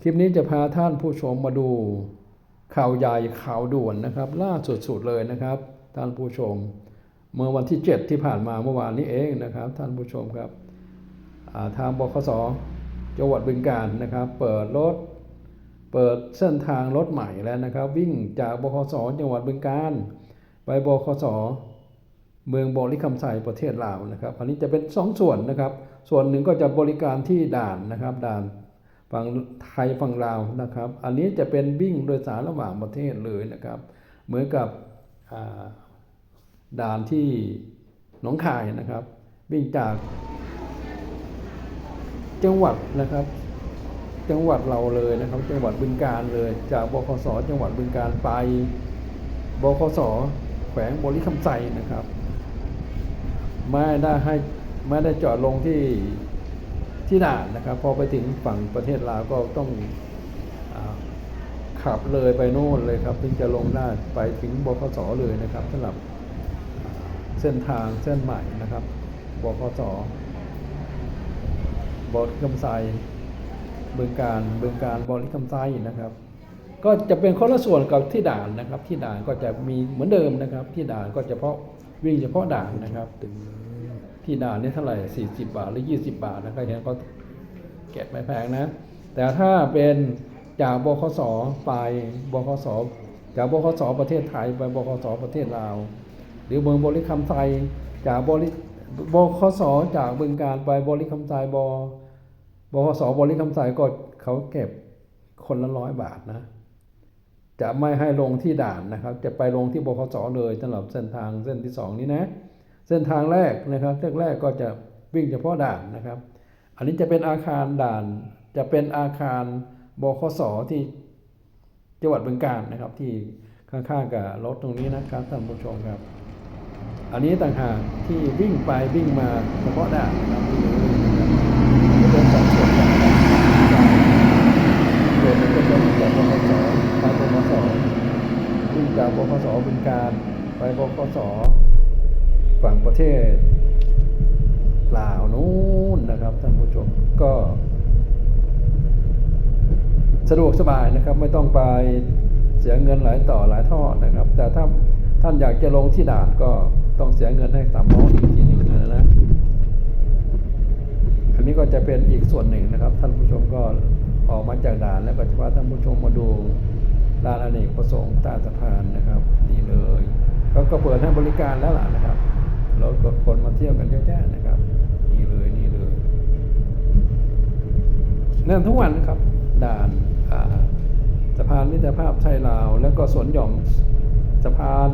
คลิปนี้จะพาท่านผู้ชมมาดูข่าวใหญ่ข่าวด่วนนะครับ ล่าสุดๆเลยนะครับ ท่านผู้ชม เมื่อวันที่ 7 ที่ผ่านมาเมื่อวานนี้เองนะครับ ท่านผู้ชมครับาทางบขสจังหวัดบึงกาฬนะครับ เปิดรถเปิดเส้นทางรถใหม่แล้วนะครับ วิ่งจากบขสจังหวัดบึงกาฬไปบขสเมืองบริคำไซประเทศลาวนะครับ อันนี้จะเป็นสองส่วนนะครับ ส่วนหนึ่งก็จะบริการที่ด่านนะครับด่าน ฝั่งไทยฝั่งลาวนะครับ อันนี้จะเป็นวิ่งโดยสารระหว่างประเทศเลยนะครับ เหมือนกับด่านที่หนองคายนะครับ วิ่งจาก จังหวัดนะครับ จังหวัดเราเลยนะครับ จังหวัดบึงการเลย จากบคสจังหวัดบึงการไปบคสแขวงบริคำไซนะครับ ไม่ได้ให้ไม่ได้จอดลงที่ ที่ด่านนะครับ พอไปถึงฝั่งประเทศลาวก็ต้องอขับเลยไปโน่นเลยครับถึงจะลงได้ไปถึงบขสเลยนะครับสำหรับเส้นทางเส้นใหม่นะครับบขสบริคำไซบึงการเบึงการบอริคำไซนะครับ ก็จะเป็นคนละส่วนกับที่ด่านนะครับ ที่ด่านก็จะมีเหมือนเดิมนะครับ ที่ด่านก็เฉพาะวิ่งเฉพาะด่านนะครับถึง ที่ด่านนี่เท่าไหร่ 40 บาท หรือ 20 บาทนะครับเห็นเขาเก็บไม่แพงนะ แต่ถ้าเป็นจากบคสไปบคสจากบคสประเทศไทยไปบคสประเทศลาว หรือเมืองบริคำไซจากบริบคสจากบึงการไปบริคำไซบบคสบริคำไซก็เขาเก็บคนละร้อยบาทนะ จะไม่ให้ลงที่ด่านนะครับ จะไปลงที่บขสเลยสำหรับเส้นทางเส้นที่สองนี้นะ เส้นทางแรกนะครับเส้นแรกก็จะวิ่งเฉพาะด่านนะครับ อันนี้จะเป็นอาคารด่าน จะเป็นอาคารบขสที่จังหวัดบึงกาฬนะครับ ที่ข้างๆกับรถตรงนี้นะครับท่านผู้ชมครับ อันนี้ต่างหากที่วิ่งไปวิ่งมาเฉพาะด่านนะครับที่อจะเป็นสองส่วนกันส่วนหนึ่งก็จะจากบขสไปบขสวิ่งจากบขสบึงการไปบขส ฝั่งประเทศลาวนู้นนะครับท่านผู้ชมก็สะดวกสบายนะครับไม่ต้องไปเสียเงินหลายต่อหลายทอดนะครับ แต่ถ้าท่านอยากจะลงที่ด่านก็ต้องเสียเงินให้สามน้องอีกทีหนึ่งนะนะอันนี้ก็จะเป็นอีกส่วนหนึ่งนะครับ ท่านผู้ชมก็ออกมาจากด่านแล้วก็จะพาท่านผู้ชมมาดูลานอเนกประสงค์ใต้สะพานนะครับนี่เลยเขาก็เปิดให้บริการแล้วล่ะนะครับ รถก็คนมาเที่ยวกันเยอะแยะนะครับ นี่เลยนี่เลยแน่นทุกวันนะครับ ด่านสะพานมิตรภาพไทยลาว แล้วก็สวนหย่อมสะพาน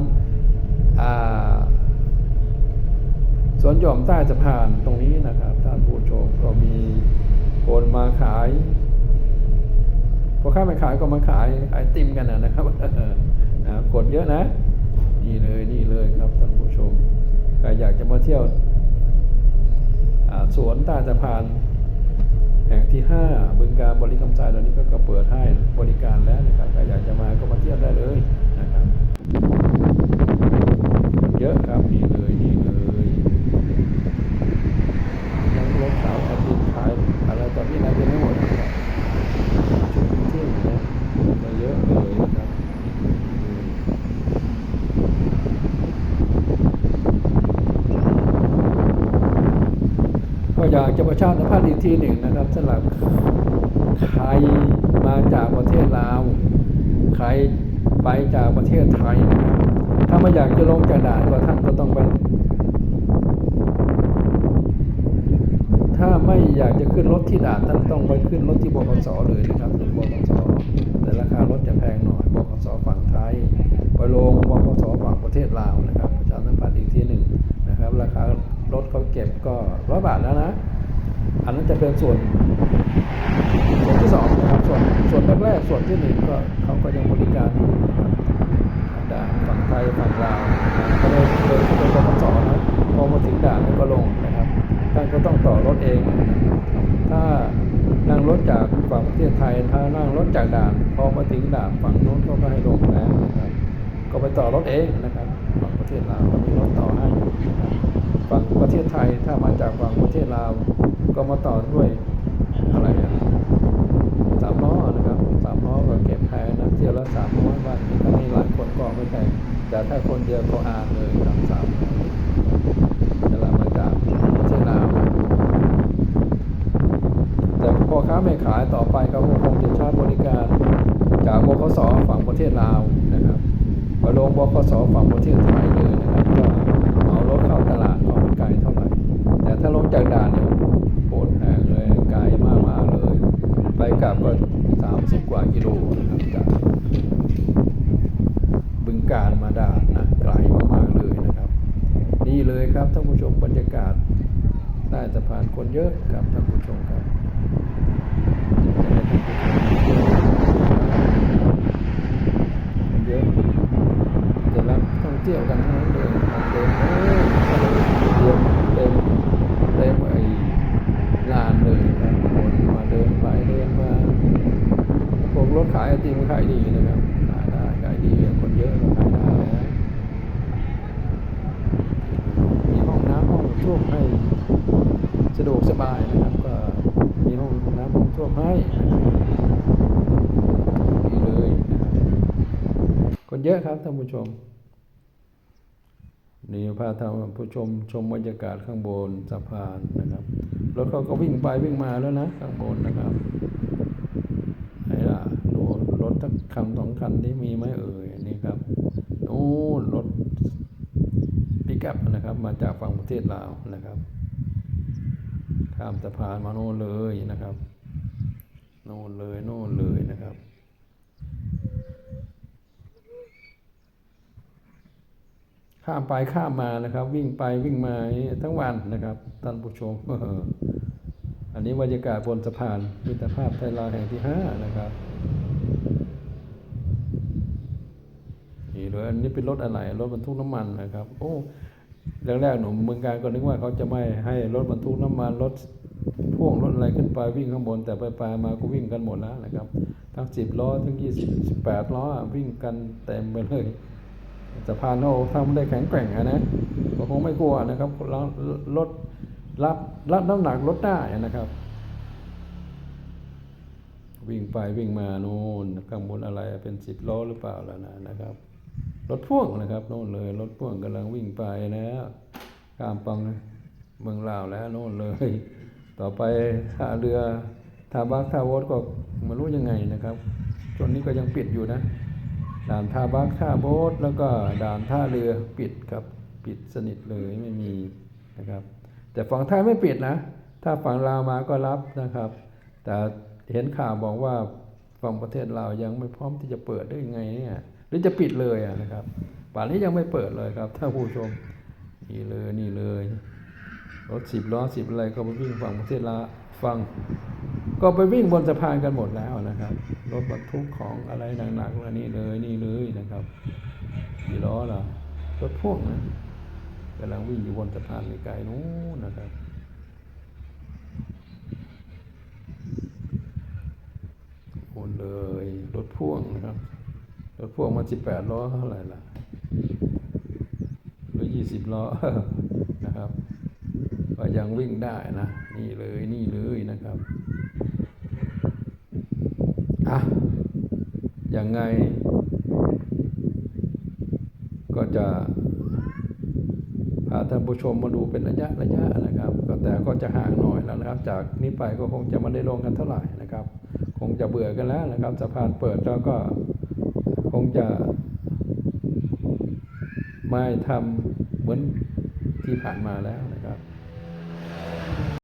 สวนหย่อมใต้สะพานตรงนี้นะครับท่านผู้ชมก็มีคนมาขายพอข้าไม่ขายก็มาขายไอติมกันนะครับนะคนเยอะนะ นี่เลยนี่เลยครับท่านผู้ชม อยากจะมาเที่ยวสวนใต้สะพานแห่งที่ 5 บึงการบริคำใจตอนนี้ก็กเปิดให้บริการแล้วนะครับใครอยากจะมาก็มาเที่ยวได้เลยนะครับ เยอะครับมีเลยยังรถขาวแผ่นดินขายอะไรต่อที่ไหนจะไม่หมดนะครับชุดเที่ยวนะมาเยอะเลยนะครับ ก็อยากจะประชาสัมพันธ์อีกทีหนึ่งนะครับสำหรับใครมาจากประเทศลาวใครไปจากประเทศไทย ถ้าไม่อยากจะลงจากด่านก็ท่านก็ต้องไปถ้าไม่อยากจะขึ้นรถที่ด่านท่านต้องไปขึ้นรถที่บขสเลยนะครับถึงบขสแต่ราคารถจะแพงหน่อยบขสฝั่งไทย ไปลงบขสฝั่งประเทศลาวนะครับประชาสัมพันธ์อีกทีหนึ่ง นะครับ ราคารถเขาเก็บก็ร้อยบาทแล้วนะ อันนั้นจะเป็นส่วน ส่วนที่สองนะครับส่วนส่วนแรกๆส่วนที่หนึ่งก็เขาก็ยังบริการอยู่นะครับด่านฝั่งไทยฝั่งลาวก็เลยเลยก็เป็นบขสนะพอมาถึงด่านก็ลงนะครับท่านก็ต้องต่อรถเองนะถ้านั่งรถจากฝั่งประเทศไทยถ้านั่งรถจากด่าน พอมาถึงด่านฝั่งโน้นก็ให้ลงแล้วนะครับ ก็ไปต่อรถเองนะครับฝั่งประเทศลาวก็มีรถต่อให้ฝั่งประเทศไทยถ้ามาจากฝั่งประเทศลาวก็มาต่อด้วยอะไรอะสามล้อนะนะเที่ยวละสามร้อยบาทถ้ามีหลายคนก็ไม่แพงแต่ถ้าคนเดียวก็อานเลยครับสามเวลามาจากประเทศลาวแต่พอค้าไม่ขายต่อไปเขาก็คงจะใช้บริการจากบขสฝั่งประเทศลาวนะครับ ไปลงบขสฝั่งประเทศไทยเลยนะครับก็เอารถเข้าตลาดก็ไม่ไกลเท่าไหร่ แต่ถ้าลงจากด่านเนี่ยโคตรแพงเลยไกลมากมากเลย ไปกลับก็สามสิบกว่ากิโลนะครับจากบึงการมาด่านนะไกลมากๆเลยนะครับ นี่เลยครับท่านผู้ชมบรรยากาศใต้สะพานคนเยอะครับท่านผู้ชมครับคนเยอะจะรับท่อง เที่ยวกันทั้งนั้นเลยเต็มเต็มเต็มเต็มไอ้ลานเลยครับคนมาเดินไปเดินมาพวกรถขายไอติมขายดีนะครับขายได้ขายดีคนเยอะก็ขายได้นะมีห้องน้ำห้องส้วมให้สะดวกสบายนะครับก็มีห้องน้ำห้องส้วมให้ดีเลย คนเยอะครับท่านผู้ชม นี่พาท่านผู้ชมชมบรรยากาศข้างบนสะพานนะครับรถเขาก็วิ่งไปวิ่งมาแล้วนะข้างบนนะครับไหนล่ะดูรถทั้งคันสองคันนี้มีไหมเอ่ยนี่ครับโอ้นรถปิกัพนะครับ มาจากฝั่งประเทศลาวนะครับ ข้ามสะพานมาโน่นเลยนะครับโน่นเลยโน่นเลยนะครับ ข้ามไปข้ามมานะครับ วิ่งไปวิ่งมาทั้งวันนะครับท่านผู้ชมอันนี้บรรยากาศบนสะพานมิตรภาพไทยลาวแห่งที่ห้านะครับนี่เลยอันนี้เป็นรถอะไรรถบรรทุกน้ำมันนะครับ โอ้แรกๆหนุ่มเมืองการก็นึกว่าเขาจะไม่ให้รถบรรทุกน้ำมันรถพ่วงรถอะไรขึ้นไปวิ่งข้างบน แต่ไปไปมาก็วิ่งกันหมดแล้วนะครับ ทั้งสิบล้อทั้งยี่สิบสิบแปดล้อวิ่งกันเต็มไปเลย สะพานเราทำได้แข็งแกร่งอะนะก็คงไม่กลัวนะครับรถรถรับรับน้ำหนักรถได้นะครับ วิ่งไปวิ่งมาโน่นข้างบนอะไรเป็นสิบล้อหรือเปล่าแล้วนะนะครับรถพ่วงนะครับโน่นเลยรถพ่วงกำลังวิ่งไปแล้วข้ามปังเมืองลาวแล้วโน่นเลย ต่อไปท่าเรือท่าบักท่าวดก็ไม่รู้ยังไงนะครับช่วงนี้ก็ยังปิดอยู่นะ ด่านท่าบักท่าโบสแล้วก็ด่านท่าเรือปิดครับปิดสนิทเลยไม่มีนะครับ แต่ฝั่งไทยไม่ปิดนะ ถ้าฝั่งลาวมาก็รับนะครับ แต่เห็นข่าวบอกว่าฝั่งประเทศลาวยังไม่พร้อมที่จะเปิดได้ยังไงเนี่ยหรือจะปิดเลยนะครับป่านนี้ยังไม่เปิดเลยครับถ้าผู้ชมนี่เลยนี่เลยรถสิบล้อสิบอะไรก็ไปวิ่งฝั่งประเทศลาวฝั่งก็ไปวิ่งบนสะพานกันหมดแล้วนะครับ รถบรรทุกของอะไรหนักๆแล้วนี่เลยนี่เลยนะครับกี่ล้อล่ะรถพ่วงนะกำลังวิ่งอยู่บนสะพานไกลๆนู้นนะครับโอนเลยรถพ่วงนะครับรถพ่วงมาสิบแปดล้อเท่าไหร่ล่ะหรือยี่สิบล้อนะครับก็ยังวิ่งได้นะ นี่เลยนี่เลยนะครับอะ อยังไง ก็จะพาท่านผู้ชมมาดูเป็นระยะระยะนะครับ ก็แต่ก็จะห่างหน่อยแล้วนะครับ จากนี้ไปก็คงจะไม่ได้ลงกันเท่าไหร่นะครับ คงจะเบื่อกันแล้วนะครับสะพานเปิดแล้วก็คงจะไม่ทำเหมือนที่ผ่านมาแล้วนะ